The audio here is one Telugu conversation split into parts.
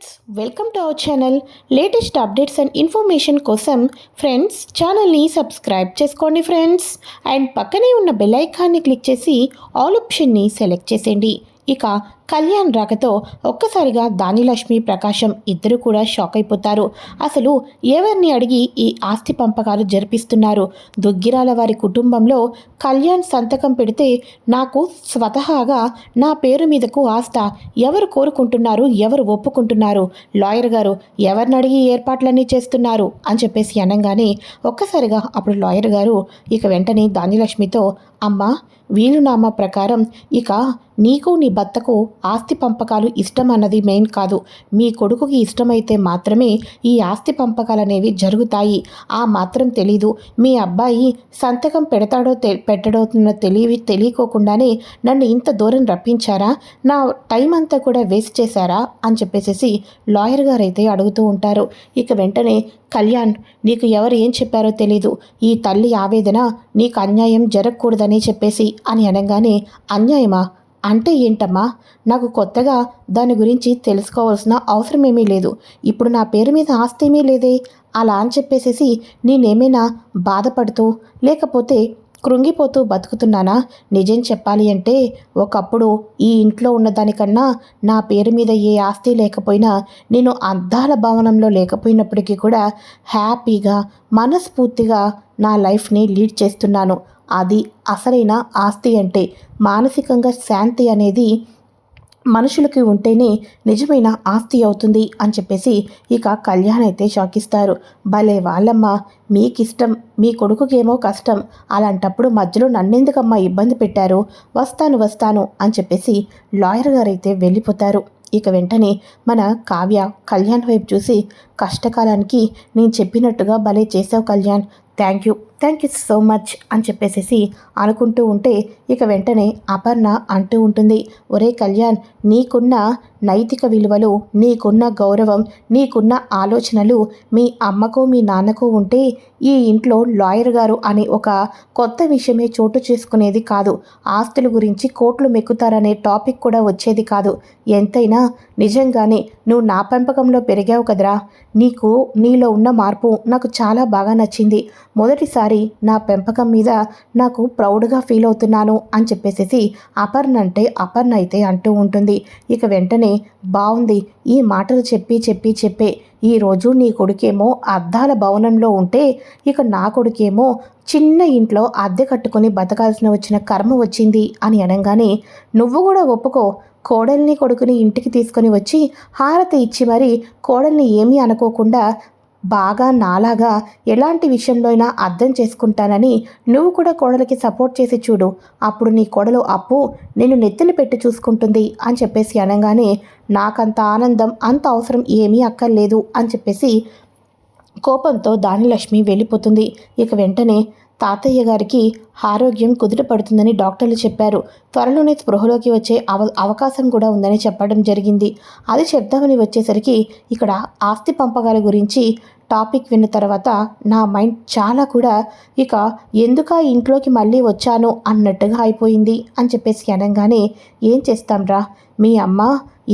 Friends welcome to our channel latest updates and information కోసం ఫ్రెండ్స్ ఛానల్ని సబ్స్క్రైబ్ చేసుకోండి ఫ్రెండ్స్ అండ్ పక్కనే ఉన్న బెల్ ఐకాన్ని క్లిక్ చేసి ఆల్ ఆప్షన్ని సెలెక్ట్ చేసేయండి ఇక కళ్యాణ్ రాకతో ఒక్కసారిగా దానిలక్ష్మి ప్రకాశం ఇద్దరు కూడా షాక్ అయిపోతారు. అసలు ఎవరిని అడిగి ఈ ఆస్తి పంపకాలు జరిపిస్తున్నారు? దుగ్గిరాల వారి కుటుంబంలో కళ్యాణ్ సంతకం పెడితే నాకు స్వతహాగా నా పేరు మీదకు ఆస్త. ఎవరు కోరుకుంటున్నారు? ఎవరు ఒప్పుకుంటున్నారు? లాయర్ గారు ఎవరిని అడిగి ఏర్పాట్లన్నీ చేస్తున్నారు? అని చెప్పేసి అనగానే ఒక్కసారిగా అప్పుడు లాయర్ గారు ఇక వెంటనే దానిలక్ష్మితో అమ్మ వీలునామా ప్రకారం ఇక నీకు నీ భర్తకు ఆస్తి పంపకాలు ఇష్టం అన్నది మెయిన్ కాదు. మీ కొడుకుకి ఇష్టమైతే మాత్రమే ఈ ఆస్తి పంపకాలు అనేవి జరుగుతాయి. ఆ మాత్రం తెలీదు. మీ అబ్బాయి సంతకం పెడతాడో తె పెట్టడో తెలివి తెలియకోకుండానే నన్ను ఇంత దూరం రప్పించారా? నా టైం అంతా కూడా వేస్ట్ చేశారా? అని చెప్పేసి లాయర్ గారు అయితే అడుగుతూ ఉంటారు. ఇక వెంటనే కళ్యాణ్ నీకు ఎవరు ఏం చెప్పారో తెలీదు. ఈ తల్లి ఆవేదన నీకు అన్యాయం జరగకూడదని చెప్పేసి అని అనగానే అన్యాయమా? అంటే ఏంటమ్మా? నాకు కొత్తగా దాని గురించి తెలుసుకోవాల్సిన అవసరం ఏమీ లేదు. ఇప్పుడు నా పేరు మీద ఆస్తి ఏమీ లేదే? అలా అని చెప్పేసేసి నేనేమైనా బాధపడుతూ లేకపోతే కృంగిపోతూ బతుకుతున్నానా? నిజం చెప్పాలి అంటే ఒకప్పుడు ఈ ఇంట్లో ఉన్నదానికన్నా నా పేరు మీద ఏ ఆస్తి లేకపోయినా నేను అద్దాల భవనంలో లేకపోయినప్పటికీ కూడా హ్యాపీగా మనస్ఫూర్తిగా నా లైఫ్ని లీడ్ చేస్తున్నాను. అది అసలైన ఆస్తి అంటే మానసికంగా శాంతి అనేది మనుషులకి ఉంటేనే నిజమైన ఆస్తి అవుతుంది అని చెప్పేసి ఇక కళ్యాణ్ అయితే షాకిస్తారు. భలే వాళ్ళమ్మ మీకిష్టం మీ కొడుకుకేమో కష్టం అలాంటప్పుడు మధ్యలో నన్నెందుకమ్మా ఇబ్బంది పెట్టారు? వస్తాను వస్తాను అని చెప్పేసి లాయర్ గారైతే వెళ్ళిపోతారు. ఇక వెంటనే మన కావ్య కళ్యాణ్ వైపు చూసి కష్టకాలానికి నేను చెప్పినట్టుగా భలే చేసావు Kalyan thank you. Thank you so much అని చెప్పేసేసి అనుకుంటూ ఉంటే ఇక వెంటనే అపర్ణ అంటూ ఉంటుంది ఒరే కళ్యాణ్ నీకున్న నైతిక విలువలు నీకున్న గౌరవం నీకున్న ఆలోచనలు మీ అమ్మకు మీ నాన్నకు ఉంటే ఈ ఇంట్లో లాయర్ గారు అనే ఒక కొత్త విషయమే చోటు చేసుకునేది కాదు. ఆస్తుల గురించి కోట్లు మెక్కుతారనే టాపిక్ కూడా వచ్చేది కాదు. ఎంతైనా నిజంగానే నువ్వు నా పెంపకంలో పెరిగావు కదరా. నీకు నీలో ఉన్న మార్పు నాకు చాలా బాగా నచ్చింది. మొదటిసారి నా పెంపకం మీద నాకు ప్రౌడ్గా ఫీల్ అవుతున్నాను అని చెప్పేసేసి అపర్ణ అంటే అపర్ణ అయితే అంటూ ఉంటుంది. ఇక వెంటనే బాగుంది ఈ మాటలు చెప్పి చెప్పి చెప్పే ఈరోజు నీ కొడుకేమో అద్దాల భవనంలో ఉంటే ఇక నా కొడుకేమో చిన్న ఇంట్లో అద్దె కట్టుకొని బతకాల్సిన వచ్చిన కర్మ వచ్చింది అని అనగానే నువ్వు కూడా ఒప్పుకో కోడల్ని కొడుకుని ఇంటికి తీసుకొని వచ్చి హారతి ఇచ్చి మరి కోడల్ని ఏమీ అనుకోకుండా బాగా నాలాగా ఎలాంటి విషయంలో అయినా అర్థం చేసుకుంటానని నువ్వు కూడా కోడలికి సపోర్ట్ చేసి చూడు. అప్పుడు నీ కోడలు అప్పు నేను నెత్తిన పెట్టి చూసుకుంటుంది అని చెప్పేసి అనగానే నాకంత ఆనందం అంత అవసరం ఏమీ అక్కర్లేదు అని చెప్పేసి కోపంతో దానిలక్ష్మి వెళ్ళిపోతుంది. ఇక వెంటనే తాతయ్య గారికి ఆరోగ్యం కుదుటపడుతుందని డాక్టర్లు చెప్పారు. త్వరలోనే స్పృహలోకి వచ్చే అవ అవకాశం కూడా ఉందని చెప్పడం జరిగింది. అది చెప్దామని వచ్చేసరికి ఇక్కడ ఆస్తి పంపకాల గురించి టాపిక్ విన్న తర్వాత నా మైండ్ చాలా కూడా ఇక ఎందుక ఇంట్లోకి మళ్ళీ వచ్చాను అన్నట్టుగా అయిపోయింది అని చెప్పేసి అనగానే ఏం చేస్తాంరా? మీ అమ్మ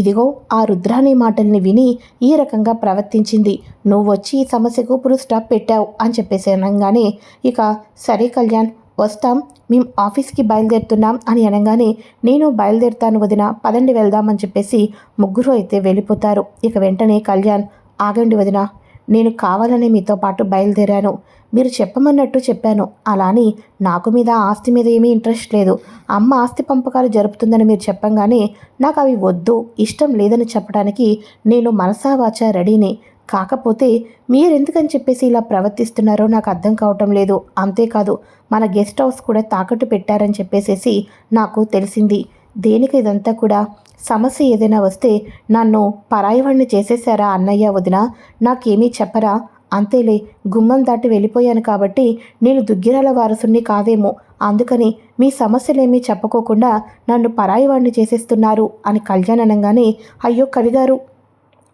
ఇదిగో ఆ రుద్రాణి మాటల్ని విని ఈ రకంగా ప్రవర్తించింది. నువ్వు వచ్చి ఈ సమస్యకు ఇప్పుడు స్టాప్ పెట్టావు అని చెప్పేసి అనగానే ఇక సరే కళ్యాణ్ వస్తాం. మేము ఆఫీస్కి బయలుదేరుతున్నాం అని అనగానే నేను బయలుదేరుతాను వదిన పదండి వెళ్దామని చెప్పేసి ముగ్గురు అయితే వెళ్ళిపోతారు. ఇక వెంటనే కళ్యాణ్ ఆగండి వదిన. నేను కావాలని మీతో పాటు బయలుదేరాను. మీరు చెప్పమన్నట్టు చెప్పాను. అలాని నాకు మీద ఆస్తి మీద ఏమీ ఇంట్రెస్ట్ లేదు. అమ్మ ఆస్తి పంపకాలు జరుపుతుందని మీరు చెప్పంగానే నాకు అవి వద్దు ఇష్టం లేదని చెప్పడానికి నేను మనసావాచ రెడీని. కాకపోతే మీరెందుకని చెప్పేసి ఇలా ప్రవర్తిస్తున్నారో నాకు అర్థం కావటం లేదు. అంతేకాదు మన గెస్ట్ హౌస్ కూడా తాకట్టు పెట్టారని చెప్పేసేసి నాకు తెలిసింది. దేనికి ఇదంతా కూడా? సమస్య ఏదైనా వస్తే నన్ను పరాయివాణ్ణి చేసేసారా అన్నయ్య వదిన? నాకేమీ చెప్పరా? అంతేలే గుమ్మం దాటి వెళ్ళిపోయాను కాబట్టి నేను దుగ్గిరాల వారసుని కాదేమో. అందుకని మీ సమస్యలేమీ చెప్పుకోకుండా నన్ను పరాయివాణ్ణి చేసేస్తున్నారు అని కళ్యాణ్ అనగానే అయ్యో కవిగారు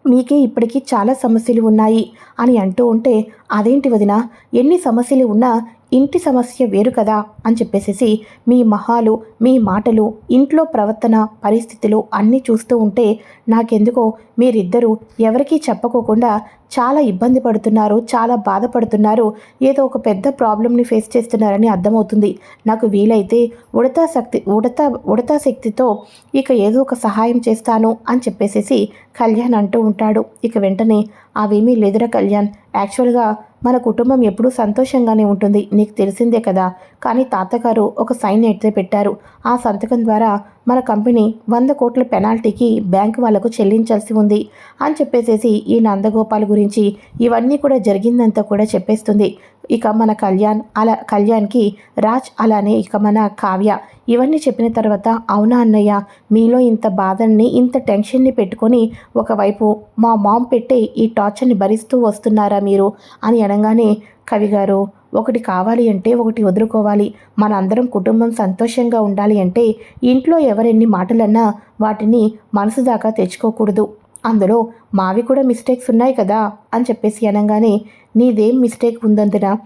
మీకే ఇప్పటికీ చాలా సమస్యలు ఉన్నాయి అని అంటూ ఉంటే అదేంటి వదిన? ఎన్ని సమస్యలు ఉన్నా ఇంటి సమస్య వేరు కదా అని చెప్పేసేసి మీ మహాలు మీ మాటలు ఇంట్లో ప్రవర్తన పరిస్థితులు అన్నీ చూస్తూ ఉంటే నాకెందుకో మీరిద్దరూ ఎవరికీ చెప్పకోకుండా చాలా ఇబ్బంది పడుతున్నారు చాలా బాధపడుతున్నారు ఏదో ఒక పెద్ద ప్రాబ్లమ్ని ఫేస్ చేస్తున్నారని అర్థమవుతుంది. నాకు వీలైతే ఉడతా శక్తి ఉడతా ఉడతా శక్తితో ఇక ఏదో ఒక సహాయం చేస్తాను అని చెప్పేసేసి కళ్యాణ్ అంటూ ఉంటాడు. ఇక వెంటనే అవేమీ లేదురా కళ్యాణ్. యాక్చువల్గా మన కుటుంబం ఎప్పుడూ సంతోషంగానే ఉంటుంది. నీకు తెలిసిందే కదా. కానీ తాతగారు ఒక సైన్ అయితే పెట్టారు. ఆ సంతకం ద్వారా మన కంపెనీ వంద కోట్ల పెనాల్టీకి బ్యాంకు వాళ్ళకు చెల్లించాల్సి ఉంది అని చెప్పేసేసి ఈ నందగోపాల్ గురించి ఇవన్నీ కూడా జరిగిందంతా కూడా చెప్పేస్తుంది. ఇక మన కళ్యాణ్ అలా కళ్యాణ్కి రాజ్ అలానే ఇక మన కావ్య. ఇవన్నీ చెప్పిన తర్వాత అవునా అన్నయ్య మీలో ఇంత బాధల్ని ఇంత టెన్షన్ని పెట్టుకొని ఒకవైపు మా మామ్ పెట్టే ఈ టార్చర్ని భరిస్తూ వస్తున్నారా మీరు? అని అనగానే కవి గారు ఒకటి కావాలి అంటే ఒకటి వదులుకోవాలి. మనందరం కుటుంబం సంతోషంగా ఉండాలి అంటే ఇంట్లో ఎవరెన్ని మాటలన్నా వాటిని మనసు దాకా తెచ్చుకోకూడదు. అందులో మావి కూడా మిస్టేక్స్ ఉన్నాయి కదా అని చెప్పేసి అనగానే నీదేం మిస్టేక్ ఉందందున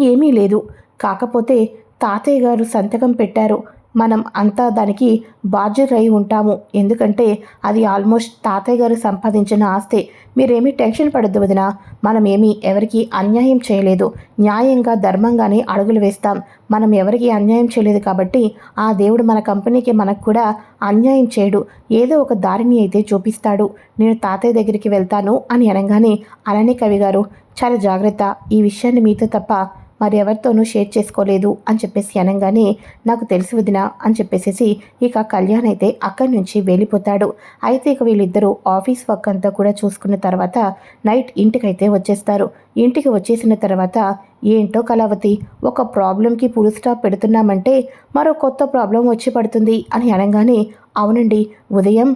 ఏమీ లేదు. కాకపోతే తాతయ్య గారు సంతకం పెట్టారు. మనం అంతా దానికి బాధ్యురై ఉంటాము. ఎందుకంటే అది ఆల్మోస్ట్ తాతయ్య గారు సంపాదించిన ఆస్తే. మీరేమీ టెన్షన్ పడద్దు వదిన. మనం ఏమీ ఎవరికి అన్యాయం చేయలేదు. న్యాయంగా ధర్మంగానే అడుగులు వేస్తాం. మనం ఎవరికి అన్యాయం చేయలేదు కాబట్టి ఆ దేవుడు మన కంపెనీకి మనకు కూడా అన్యాయం చేయడు. ఏదో ఒక దారిని అయితే చూపిస్తాడు. నేను తాతయ్య దగ్గరికి వెళ్తాను అని అనగానే అలానే కవి గారు చాలా జాగ్రత్త. ఈ విషయాన్ని మీతో తప్ప మరి ఎవరితోనూ షేర్ చేసుకోలేదు అని చెప్పేసి అనగానే నాకు తెలిసి వదిన అని చెప్పేసేసి ఇక కళ్యాణ్ అయితే అక్కడి నుంచి వెళ్ళిపోతాడు. అయితే ఇక వీళ్ళిద్దరూ ఆఫీస్ వర్క్ అంతా కూడా చూసుకున్న తర్వాత నైట్ ఇంటికైతే వచ్చేస్తారు. ఇంటికి వచ్చేసిన తర్వాత ఏంటో కళావతి ఒక ప్రాబ్లంకి పులు స్టాప్ పెడుతున్నామంటే మరో కొత్త ప్రాబ్లం వచ్చి పడుతుంది అని అనగానే అవునండి ఉదయం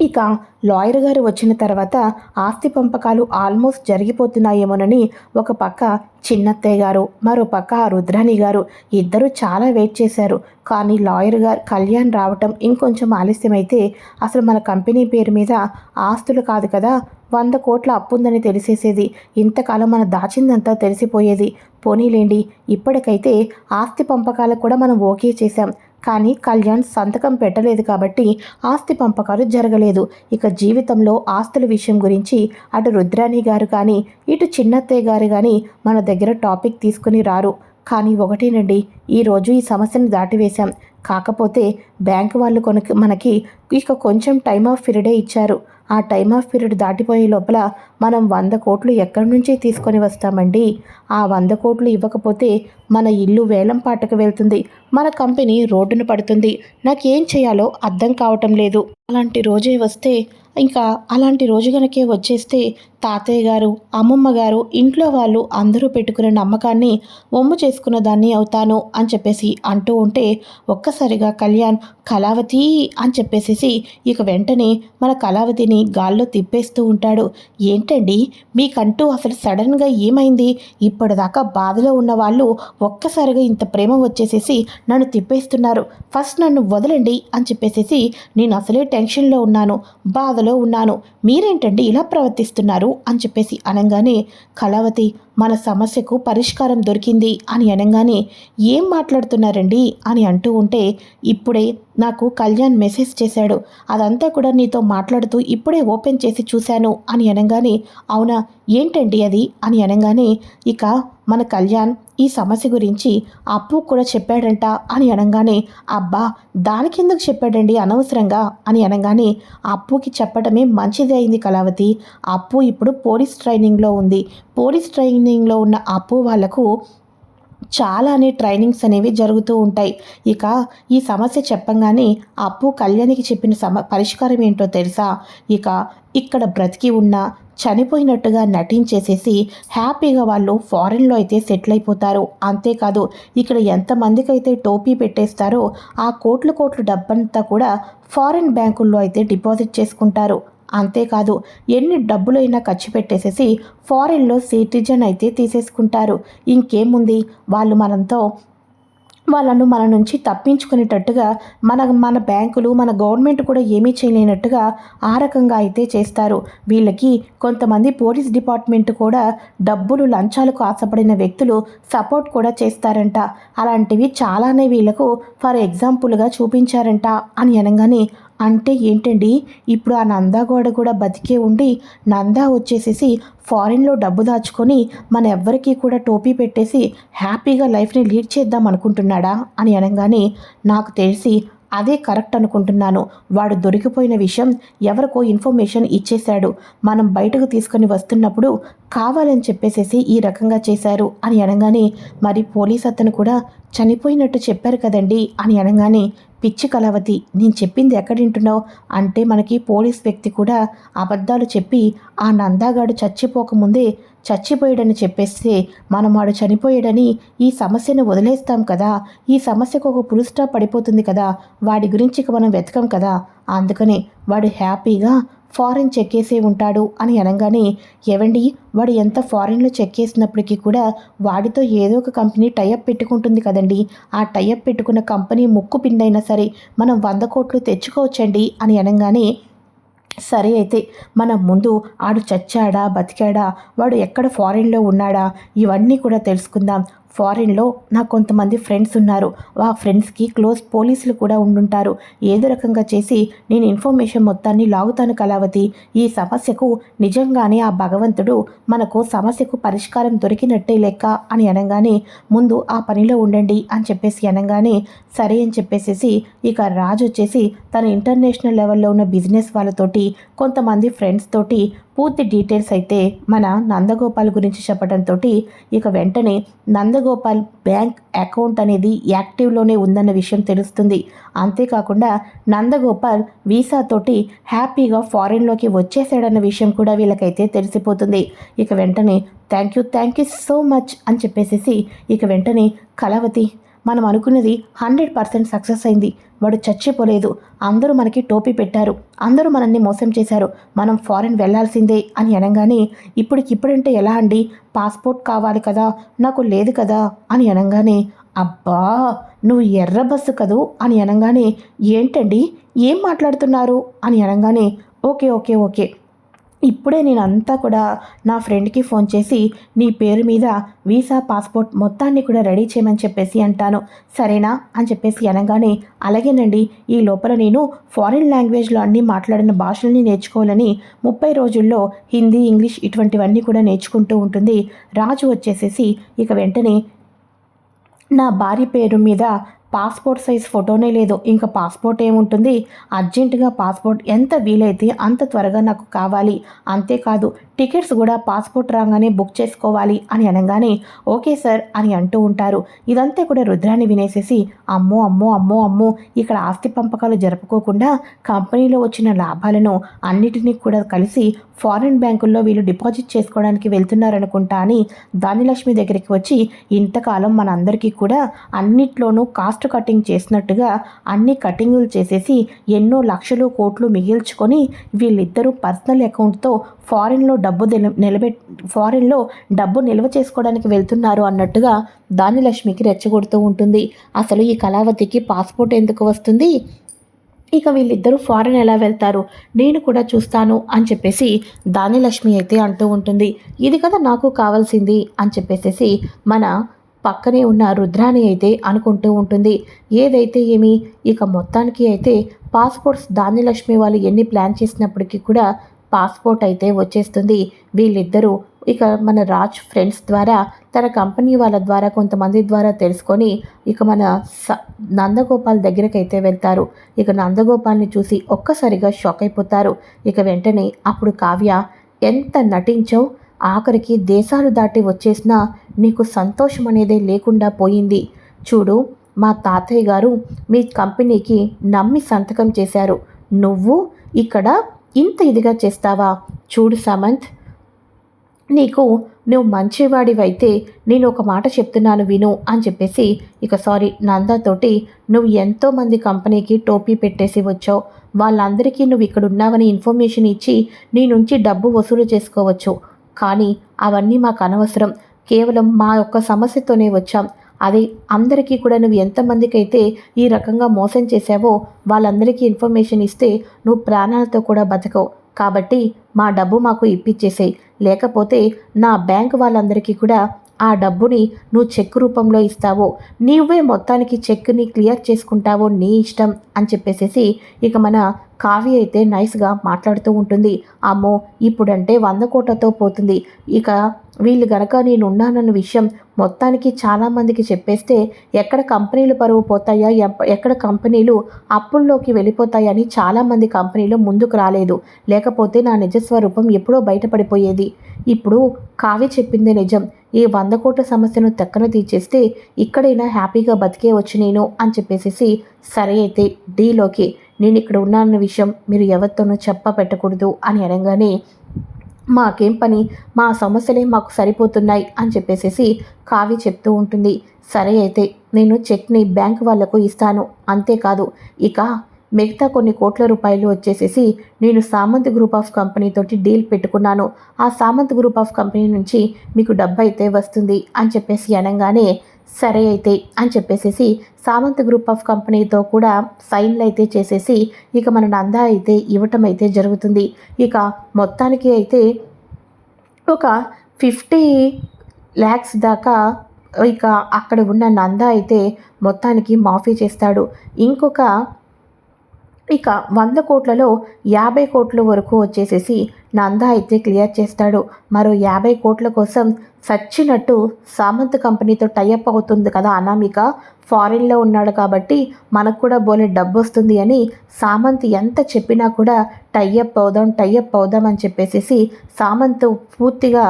ఇక లాయర్ గారు వచ్చిన తర్వాత ఆస్తి పంపకాలు ఆల్మోస్ట్ జరిగిపోతున్నాయేమోనని ఒక పక్క చిన్నత్తయ్య గారు మరో పక్క రుద్రాణి గారు ఇద్దరు చాలా వెయిట్ చేశారు. కానీ లాయర్ గారు కళ్యాణ్ రావటం ఇంకొంచెం ఆలస్యమైతే అసలు మన కంపెనీ పేరు మీద ఆస్తులు కాదు కదా వంద కోట్ల అప్పుందని తెలిసేసేది. ఇంతకాలం మన దాచిందంతా తెలిసిపోయేది. పోనీలేండి ఇప్పటికైతే ఆస్తి పంపకాలకు కూడా మనం ఓకే చేశాం. కానీ కళ్యాణ్ సంతకం పెట్టలేదు కాబట్టి ఆస్తి పంపకాలు జరగలేదు. ఇక జీవితంలో ఆస్తుల విషయం గురించి అటు రుద్రాణి గారు కానీ ఇటు చిన్నత్తయ్య గారు కానీ మన దగ్గర టాపిక్ తీసుకుని రారు. కానీ ఒకటేనండి ఈరోజు ఈ సమస్యను దాటివేశాం. కాకపోతే బ్యాంకు వాళ్ళు కొనకి మనకి ఇక కొంచెం టైం ఆఫ్ పీరియడే ఇచ్చారు. ఆ టైమ్ ఆఫ్ పీరియడ్ దాటిపోయే లోపల మనం వంద కోట్లు ఎక్కడి నుంచి తీసుకొని వస్తామండి? ఆ వంద కోట్లు ఇవ్వకపోతే మన ఇల్లు వేలం పాటకు వెళ్తుంది. మన కంపెనీ రోడ్డున పడుతుంది. నాకేం చేయాలో అర్థం కావటం లేదు. అలాంటి రోజే వస్తే ఇంకా అలాంటి రోజు గనకే వచ్చేస్తే తాతయ్య గారు అమ్మమ్మ గారు ఇంట్లో వాళ్ళు అందరూ పెట్టుకున్న నమ్మకాన్ని ఒమ్ము చేసుకున్న దాన్ని అవుతాను అని చెప్పేసి అంటూ ఉంటే ఒక్కసారిగా కళ్యాణ్ కళావతి అని చెప్పేసేసి ఇక వెంటనే మన కళావతిని గాల్లో తిప్పేస్తూ ఉంటాడు. ఏంటండి? మీకంటూ అసలు సడన్గా ఏమైంది? ఇప్పటిదాకా బాధలో ఉన్న వాళ్ళు ఒక్కసారిగా ఇంత ప్రేమ వచ్చేసేసి నన్ను తిప్పేస్తున్నారు. ఫస్ట్ నన్ను వదలండి అని చెప్పేసేసి నేను అసలే టెన్షన్లో ఉన్నాను. బాధలో ఉన్నాను. మీరేంటండి ఇలా ప్రవర్తిస్తున్నారు? అని చెప్పేసి అనగానే కళావతి మన సమస్యకు పరిష్కారం దొరికింది అని అనగానే ఏం మాట్లాడుతున్నారండి? అని అంటూ ఉంటే ఇప్పుడే నాకు కళ్యాణ్ మెసేజ్ చేశాడు. అదంతా కూడా నీతో మాట్లాడుతూ ఇప్పుడే ఓపెన్ చేసి చూశాను అని అనగానే అవునా? ఏంటండి అది అని అనగానే ఇక మన కళ్యాణ్ ఈ సమస్య గురించి అప్పు కూడా చెప్పాడంట అని అనగానే అబ్బా దానికెందుకు చెప్పాడండి అనవసరంగా అని అనగానే అప్పుకి చెప్పడమే మంచిది అయింది కళావతి. అప్పు ఇప్పుడు పోలీస్ ట్రైనింగ్లో ఉంది. పోలీస్ ట్రైనింగ్లో ఉన్న అప్పు వాళ్ళకు చాలానే ట్రైనింగ్స్ అనేవి జరుగుతూ ఉంటాయి. ఇక ఈ సమస్య చెప్పంగానే అప్పు కళ్యాణికి చెప్పిన సమ పరిష్కారం ఏంటో తెలుసా? ఇక ఇక్కడ బ్రతికి ఉన్న చనిపోయినట్టుగా నటించేసేసి హ్యాపీగా వాళ్ళు ఫారెన్లో అయితే సెటిల్ అయిపోతారు అంతేకాదు ఇక్కడ ఎంతమందికి అయితే టోపీ పెట్టేస్తారో ఆ కోట్లు కోట్లు డబ్బంతా కూడా ఫారెన్ బ్యాంకుల్లో అయితే డిపాజిట్ చేసుకుంటారు. అంతేకాదు ఎన్ని డబ్బులైనా ఖర్చు పెట్టేసేసి ఫారెన్లో సిటిజన్ అయితే తీసేసుకుంటారు. ఇంకేముంది? వాళ్ళు మనంతో వాళ్ళను మన నుంచి తప్పించుకునేటట్టుగా మన మన బ్యాంకులు మన గవర్నమెంట్ కూడా ఏమీ చేయలేనట్టుగా ఆ రకంగా అయితే చేస్తారు. వీళ్ళకి కొంతమంది పోలీస్ డిపార్ట్మెంట్ కూడా డబ్బులు లంచాలకు ఆశపడిన వ్యక్తులు సపోర్ట్ కూడా చేస్తారంట. అలాంటివి చాలానే వీళ్ళకు ఫర్ ఎగ్జాంపుల్గా చూపించారంట అని అనగానే అంటే ఏంటండి? ఇప్పుడు ఆ నందాగోడ కూడా బతికే ఉండి నందా వచ్చేసేసి ఫారిన్లో డబ్బు దాచుకొని మన ఎవ్వరికీ కూడా టోపీ పెట్టేసి హ్యాపీగా లైఫ్ని లీడ్ చేద్దాం అనుకుంటున్నాడా అని అనగానే నాకు తెలిసి అదే కరెక్ట్ అనుకుంటున్నాను. వాడు దొరికిపోయిన విషయం ఎవరికో ఇన్ఫర్మేషన్ ఇచ్చేశాడు. మనం బయటకు తీసుకొని వస్తున్నప్పుడు కావాలని చెప్పేసేసి ఈ రకంగా చేశారు అని అనగానే మరి పోలీస్ అతను కూడా చనిపోయినట్టు చెప్పారు కదండి అని అనగానే పిచ్చి కళావతి నేను చెప్పింది ఎక్కడింటున్నావు అంటే మనకి పోలీస్ వ్యక్తి కూడా అబద్ధాలు చెప్పి ఆ నందాగాడు చచ్చిపోకముందే చచ్చిపోయాడని చెప్పేస్తే మనం వాడు చనిపోయాడని ఈ సమస్యను వదిలేస్తాం కదా. ఈ సమస్యకు ఒక పులుస్టా పడిపోతుంది కదా. వాడి గురించి మనం వెతకం కదా. అందుకనే వాడు హ్యాపీగా ఫారెన్ చెక్కేసే ఉంటాడు అని అనగానే ఎవండి వాడు ఎంత ఫారెన్లో చెక్కేసినప్పటికీ కూడా వాడితో ఏదో ఒక కంపెనీ టైఅప్ పెట్టుకుంటుంది కదండి. ఆ టైఅప్ పెట్టుకున్న కంపెనీ ముక్కు పిండైనా సరే మనం వంద కోట్లు తెచ్చుకోవచ్చండి అని అనగానే సరే అయితే మనం ముందు ఆడు చచ్చాడా బతికాడా వాడు ఎక్కడ ఫారెన్లో ఉన్నాడా ఇవన్నీ కూడా తెలుసుకుందాం. ఫారిన్లో నాకు కొంతమంది ఫ్రెండ్స్ ఉన్నారు. ఆ ఫ్రెండ్స్కి క్లోజ్ పోలీసులు కూడా ఉండుంటారు. ఏదో రకంగా చేసి నేను ఇన్ఫర్మేషన్ మొత్తాన్ని లాగుతాను కళావతి. ఈ సమస్యకు నిజంగానే ఆ భగవంతుడు మనకు సమస్యకు పరిష్కారం దొరికినట్టే లెక్క అని అనగానే ముందు ఆ పనిలో ఉండండి అని చెప్పేసి అనగానే సరే అని చెప్పేసి ఇక రాజు వచ్చేసి తన ఇంటర్నేషనల్ లెవెల్లో ఉన్న బిజినెస్ వాళ్ళతోటి కొంతమంది ఫ్రెండ్స్ తోటి పూర్తి డీటెయిల్స్ అయితే మన నందగోపాల్ గురించి చెప్పడంతో ఇక వెంటనే నందగోపాల్ బ్యాంక్ అకౌంట్ అనేది యాక్టివ్లోనే ఉందన్న విషయం తెలుస్తుంది. అంతేకాకుండా నందగోపాల్ వీసాతోటి హ్యాపీగా ఫారిన్లోకి వచ్చేసాడన్న విషయం కూడా వీళ్ళకైతే తెలిసిపోతుంది. ఇక వెంటనే thank you thank you so much అని చెప్పేసేసి ఇక వెంటనే కళావతి మనం అనుకున్నది హండ్రెడ్ పర్సెంట్ సక్సెస్ అయింది. వాడు చచ్చిపోలేదు. అందరూ మనకి టోపీ పెట్టారు. అందరూ మనల్ని మోసం చేశారు. మనం ఫారెన్ వెళ్ళాల్సిందే అని అనగానే ఇప్పటికిప్పుడంటే ఎలా అండి? పాస్పోర్ట్ కావాలి కదా? నాకు లేదు కదా? అని అనగానే అబ్బా నువ్వు ఎర్ర బస్సు కదూ? అని అనగానే ఏంటండి? ఏం మాట్లాడుతున్నారు? అని అనగానే ఓకే ఓకే ఓకే. ఇప్పుడే నేను అంతా కూడా నా ఫ్రెండ్కి ఫోన్ చేసి నీ పేరు మీద వీసా పాస్పోర్ట్ మొత్తాన్ని కూడా రెడీ చేయమని చెప్పేసి అంటాను. సరేనా? అని చెప్పేసి అనగానే అలాగేనండి ఈ లోపల నేను ఫారిన్ లాంగ్వేజ్లో అన్నీ మాట్లాడిన భాషల్ని నేర్చుకోవాలని ముప్పై రోజుల్లో హిందీ ఇంగ్లీష్ ఇటువంటివన్నీ కూడా నేర్చుకుంటూ ఉంటుంది. రాజు వచ్చేసేసి ఇక వెంటనే నా భార్య పేరు మీద పాస్పోర్ట్ సైజ్ ఫోటోనే లేదు. ఇంకా పాస్పోర్ట్ ఏముంటుంది? అర్జెంటుగా పాస్పోర్ట్ ఎంత వీలైతే అంత త్వరగా నాకు కావాలి. అంతేకాదు టికెట్స్ కూడా పాస్పోర్ట్ రాగానే బుక్ చేసుకోవాలి అని అనగానే ఓకే సార్ అని అంటూ ఉంటారు. ఇదంతా కూడా రుద్రాన్ని వినేసేసి అమ్మో అమ్మో అమ్మో అమ్మో ఇక్కడ ఆస్తి పంపకాలు జరుపుకోకుండా కంపెనీలో వచ్చిన లాభాలను అన్నిటినీ కూడా కలిసి ఫారిన్ బ్యాంకుల్లో వీళ్ళు డిపాజిట్ చేసుకోవడానికి వెళ్తున్నారనుకుంటా అని దానిలక్ష్మి దగ్గరికి వచ్చి ఇంతకాలం మనందరికీ కూడా అన్నిట్లోనూ కాస్ట్ కటింగ్ చేసినట్టుగా అన్ని కటింగులు చేసేసి ఎన్నో లక్షలు కోట్లు మిగిల్చుకొని వీళ్ళిద్దరూ పర్సనల్ అకౌంట్తో ఫారిన్లో డబ్బు నిలబె ఫారిన్లో డబ్బు నిల్వ చేసుకోవడానికి వెళ్తున్నారు అన్నట్టుగా దానిలక్ష్మికి రెచ్చగొడుతూ ఉంటుంది. అసలు ఈ కళావతికి పాస్పోర్ట్ ఎందుకు వస్తుంది? ఇక వీళ్ళిద్దరూ ఫారెన్ ఎలా వెళ్తారు? నేను కూడా చూస్తాను అని చెప్పేసి దానిలక్ష్మి అయితే అంటూ ఉంటుంది. ఇది కదా నాకు కావాల్సింది అని చెప్పేసేసి మన పక్కనే ఉన్న రుద్రాని అయితే అనుకుంటూ ఉంటుంది. ఏదైతే ఏమి? ఇక మొత్తానికి అయితే పాస్పోర్ట్స్ దానిలక్ష్మి వాళ్ళు ఎన్ని ప్లాన్ చేసినప్పటికీ కూడా పాస్పోర్ట్ అయితే వచ్చేస్తుంది. వీళ్ళిద్దరూ ఇక మన రాజ్ ఫ్రెండ్స్ ద్వారా తన కంపెనీ వాళ్ళ ద్వారా కొంతమంది ద్వారా తెలుసుకొని ఇక మన స నందగోపాల్ దగ్గరికి అయితే వెళ్తారు. ఇక నందగోపాల్ని చూసి ఒక్కసారిగా షాక్ అయిపోతారు. ఇక వెంటనే అప్పుడు కావ్య ఎంత నటించావు? ఆఖరికి దేశాలు దాటి వచ్చేసినా నీకు సంతోషం అనేదే లేకుండా పోయింది. చూడు మా తాతయ్య గారు మీ కంపెనీకి నమ్మి సంతకం చేశారు. నువ్వు ఇక్కడ ఇంత ఇదిగా చేస్తావా? చూడు సమంత్ నీకు నువ్వు మంచివాడివైతే నేను ఒక మాట చెప్తున్నాను విను అని చెప్పేసి ఇక సారీ నందాతోటి నువ్వు ఎంతోమంది కంపెనీకి టోపీ పెట్టేసి వచ్చావు. వాళ్ళందరికీ నువ్వు ఇక్కడ ఉన్నావని ఇన్ఫర్మేషన్ ఇచ్చి నీ నుంచి డబ్బు వసూలు చేసుకోవచ్చు. కానీ అవన్నీ మాకు అనవసరం. కేవలం మా యొక్క సమస్యతోనే వచ్చాం. అది అందరికీ కూడా నువ్వు ఎంతమందికైతే ఈ రకంగా మోసం చేశావో వాళ్ళందరికీ ఇన్ఫర్మేషన్ ఇస్తే నువ్వు ప్రాణాలతో కూడా బతకవు. కాబట్టి మా డబ్బు మాకు ఇప్పించేసేయి లేకపోతే నా బ్యాంక్ వాళ్ళందరికీ కూడా ఆ డబ్బుని నువ్వు చెక్ రూపంలో ఇస్తావో నీవే మొత్తానికి చెక్ని క్లియర్ చేసుకుంటావో నీ ఇష్టం అని చెప్పేసేసి ఇక మన కావ్య అయితే నైస్గా మాట్లాడుతూ ఉంటుంది. అమ్మో ఇప్పుడంటే వంద కోట్లతో పోతుంది. ఇక వీళ్ళు గనక నేను ఉన్నానన్న విషయం మొత్తానికి చాలామందికి చెప్పేస్తే ఎక్కడ కంపెనీలు పరువు పోతాయా ఎక్కడ కంపెనీలు అప్పుల్లోకి వెళ్ళిపోతాయని చాలామంది కంపెనీలు ముందుకు రాలేదు. లేకపోతే నా నిజస్వరూపం ఎప్పుడో బయటపడిపోయేది. ఇప్పుడు కావి చెప్పిందే నిజం. ఈ వంద కోట్ల సమస్యను తెక్కన తీర్చేస్తే ఇక్కడైనా హ్యాపీగా బతికే వచ్చు నేను అని చెప్పేసి సరే అయితే డీలోకి నేను ఇక్కడ ఉన్నానన్న విషయం మీరు ఎవరితోనూ చెప్ప పెట్టకూడదు అని అనగానే మాకేం పని? మా సమస్యలే మాకు సరిపోతున్నాయి అని చెప్పేసేసి కావ్య చెప్తూ ఉంటుంది. సరే అయితే నేను చెక్ని బ్యాంక్ వాళ్ళకు ఇస్తాను. అంతేకాదు ఇక మిగతా కొన్ని కోట్ల రూపాయలు వచ్చేసేసి నేను సామంత్ గ్రూప్ ఆఫ్ కంపెనీతోటి డీల్ పెట్టుకున్నాను. ఆ సామంత్ గ్రూప్ ఆఫ్ కంపెనీ నుంచి మీకు డబ్బు అయితే వస్తుంది అని చెప్పేసి అనగానే సరే అయితే అని చెప్పేసేసి సామంత్ గ్రూప్ ఆఫ్ కంపెనీతో కూడా సైన్లు అయితే చేసేసి ఇక మన నంద అయితే ఇవ్వటం అయితే జరుగుతుంది. ఇక మొత్తానికి అయితే ఒక ఫిఫ్టీ ల్యాక్స్ దాకా ఇక అక్కడ ఉన్న నంద అయితే మొత్తానికి మాఫీ చేస్తాడు. ఇంకొక ఇక వంద కోట్లలో యాభై కోట్ల వరకు వచ్చేసేసి నంద అయితే క్లియర్ చేస్తాడు. మరో యాభై కోట్ల కోసం సచ్చినట్టు సామంత్ కంపెనీతో టైఅప్ అవుతుంది కదా అనామిక. ఫారిన్లో ఉన్నాడు కాబట్టి మనకు కూడా బోలే డబ్బు వస్తుంది అని సామంత్ ఎంత చెప్పినా కూడా టైఅప్ అవుదాం టైఅప్ అవుదాం అని చెప్పేసేసి సామంత్ పూర్తిగా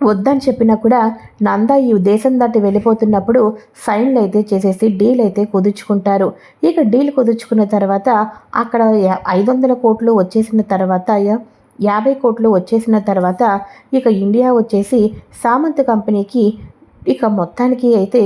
వద్దని చెప్పినా కూడా నంద ఈ దేశం దాటి వెళ్ళిపోతున్నప్పుడు సైన్లు అయితే చేసేసి డీల్ అయితే కుదుర్చుకుంటారు. ఇక డీల్ కుదుర్చుకున్న తర్వాత అక్కడ ఐదు వందల కోట్లు వచ్చేసిన తర్వాత యాభై కోట్లు వచ్చేసిన తర్వాత ఇక ఇండియా వచ్చేసి సామంత్ కంపెనీకి ఇక మొత్తానికి అయితే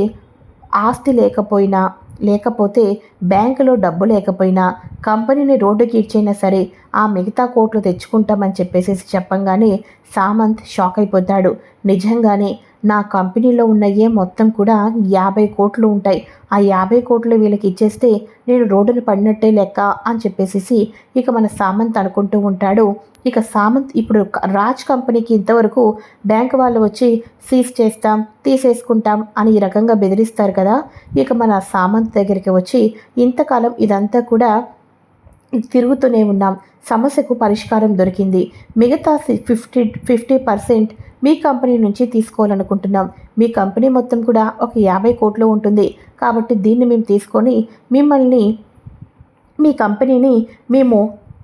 ఆస్తి లేకపోయినా లేకపోతే బ్యాంకులో డబ్బు లేకపోయినా కంపెనీని రోడ్డుకి ఇచ్చైనా సరే ఆ మిగతా కోట్లు తెచ్చుకుంటామని చెప్పేసి చెప్పంగానే సామంత్ షాక్ అయిపోతాడు. నిజంగానే నా కంపెనీలో ఉన్న ఏ మొత్తం కూడా యాభై కోట్లు ఉంటాయి. ఆ యాభై కోట్లు వీళ్ళకి ఇచ్చేస్తే నేను రోడ్డును పడినట్టే లెక్క అని చెప్పేసి ఇక మన సామంత్ అనుకుంటూ ఉంటాడు. ఇక సామంత్ ఇప్పుడు రాజ్ కంపెనీకి ఇంతవరకు బ్యాంక్ వాళ్ళు వచ్చి సీజ్ చేస్తాం తీసేసుకుంటాం అని ఈ రకంగా బెదిరిస్తారు కదా. ఇక మన సామంత్ దగ్గరికి వచ్చి ఇంతకాలం ఇదంతా కూడా తిరుగుతూనే ఉన్నాం. సమస్యకు పరిష్కారం దొరికింది. మిగతా ఫిఫ్టీ ఫిఫ్టీ పర్సెంట్ మీ కంపెనీ నుంచి తీసుకోవాలనుకుంటున్నాం. మీ కంపెనీ మొత్తం కూడా ఒక యాభై కోట్లు ఉంటుంది. కాబట్టి దీన్ని మేము తీసుకొని మిమ్మల్ని మీ కంపెనీని మేము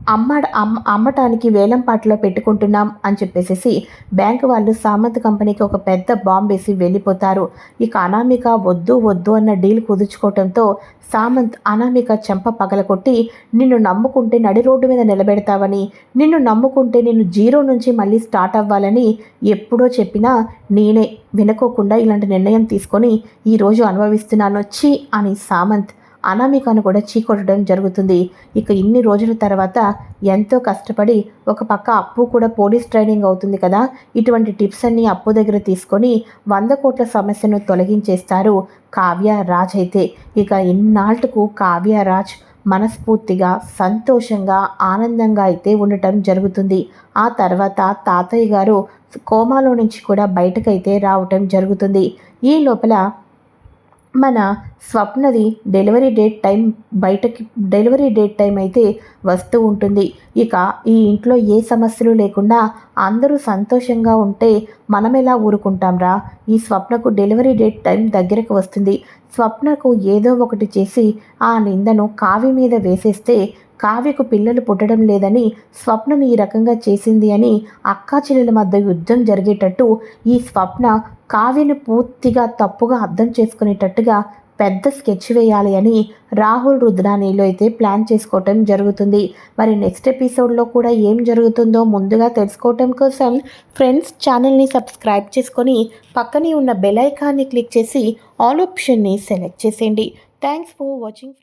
అమ్మ అమ్మ అమ్మటానికి వేలం పాటలో పెట్టుకుంటున్నాం అని చెప్పేసి బ్యాంక్ వాళ్ళు సామంత్ కంపెనీకి ఒక పెద్ద బాంబ్ వేసి వెళ్ళిపోతారు. ఇక అనామిక వద్దు వద్దు అన్న డీల్ కుదుర్చుకోవడంతో సామంత్ అనామిక చెంప పగలకొట్టి నిన్ను నమ్ముకుంటే నడి రోడ్డు మీద నిలబెడతావని నిన్ను నమ్ముకుంటే నేను జీరో నుంచి మళ్ళీ స్టార్ట్ అవ్వాలని ఎప్పుడో చెప్పినా నేనే వినుకోకుండా ఇలాంటి నిర్ణయం తీసుకొని ఈరోజు అనుభవిస్తున్నాను. ఛీ! అని సామంత్ అనామికను కూడా చీకొట్టడం జరుగుతుంది. ఇక ఇన్ని రోజుల తర్వాత ఎంతో కష్టపడి ఒక పక్క అప్పు కూడా పోలీస్ ట్రైనింగ్ అవుతుంది కదా. ఇటువంటి టిప్స్ అన్ని అప్పు దగ్గర తీసుకొని వంద కోట్ల సమస్యను తొలగించేస్తారు కావ్య రాజ్ అయితే. ఇక ఇన్నాళ్ళకు కావ్య రాజ్ మనస్ఫూర్తిగా సంతోషంగా ఆనందంగా అయితే ఉండటం జరుగుతుంది. ఆ తర్వాత తాతయ్య గారు కోమాలో నుంచి కూడా బయటకైతే రావటం జరుగుతుంది. ఈ లోపల మన స్వప్నది డెలివరీ డేట్ టైం బయటకి డెలివరీ డేట్ టైం అయితే వస్తూ ఉంటుంది. ఇక ఈ ఇంట్లో ఏ సమస్యలు లేకుండా అందరూ సంతోషంగా ఉంటే మనం ఎలా ఊరుకుంటాంరా ఈ స్వప్నకు డెలివరీ డేట్ టైం దగ్గరకు వస్తుంది. స్వప్నకు ఏదో ఒకటి చేసి ఆ నిందను కావి మీద వేసేస్తే కావ్యకు పిల్లలు పుట్టడం లేదని స్వప్నను ఈ రకంగా చేసింది అని అక్కా చెల్లెల మధ్య యుద్ధం జరిగేటట్టు ఈ స్వప్న కావ్యను పూర్తిగా తప్పుగా అర్థం చేసుకునేటట్టుగా పెద్ద స్కెచ్ వేయాలి అని రాహుల్ రుద్రానీలో అయితే ప్లాన్ చేసుకోవటం జరుగుతుంది. మరి నెక్స్ట్ ఎపిసోడ్లో కూడా ఏం జరుగుతుందో ముందుగా తెలుసుకోవటం కోసం ఫ్రెండ్స్ ఛానల్ని సబ్స్క్రైబ్ చేసుకొని పక్కనే ఉన్న బెల్ ఐకాన్ని క్లిక్ చేసి ఆల్ ఆప్షన్ని సెలెక్ట్ చేసేయండి. Thanks for watching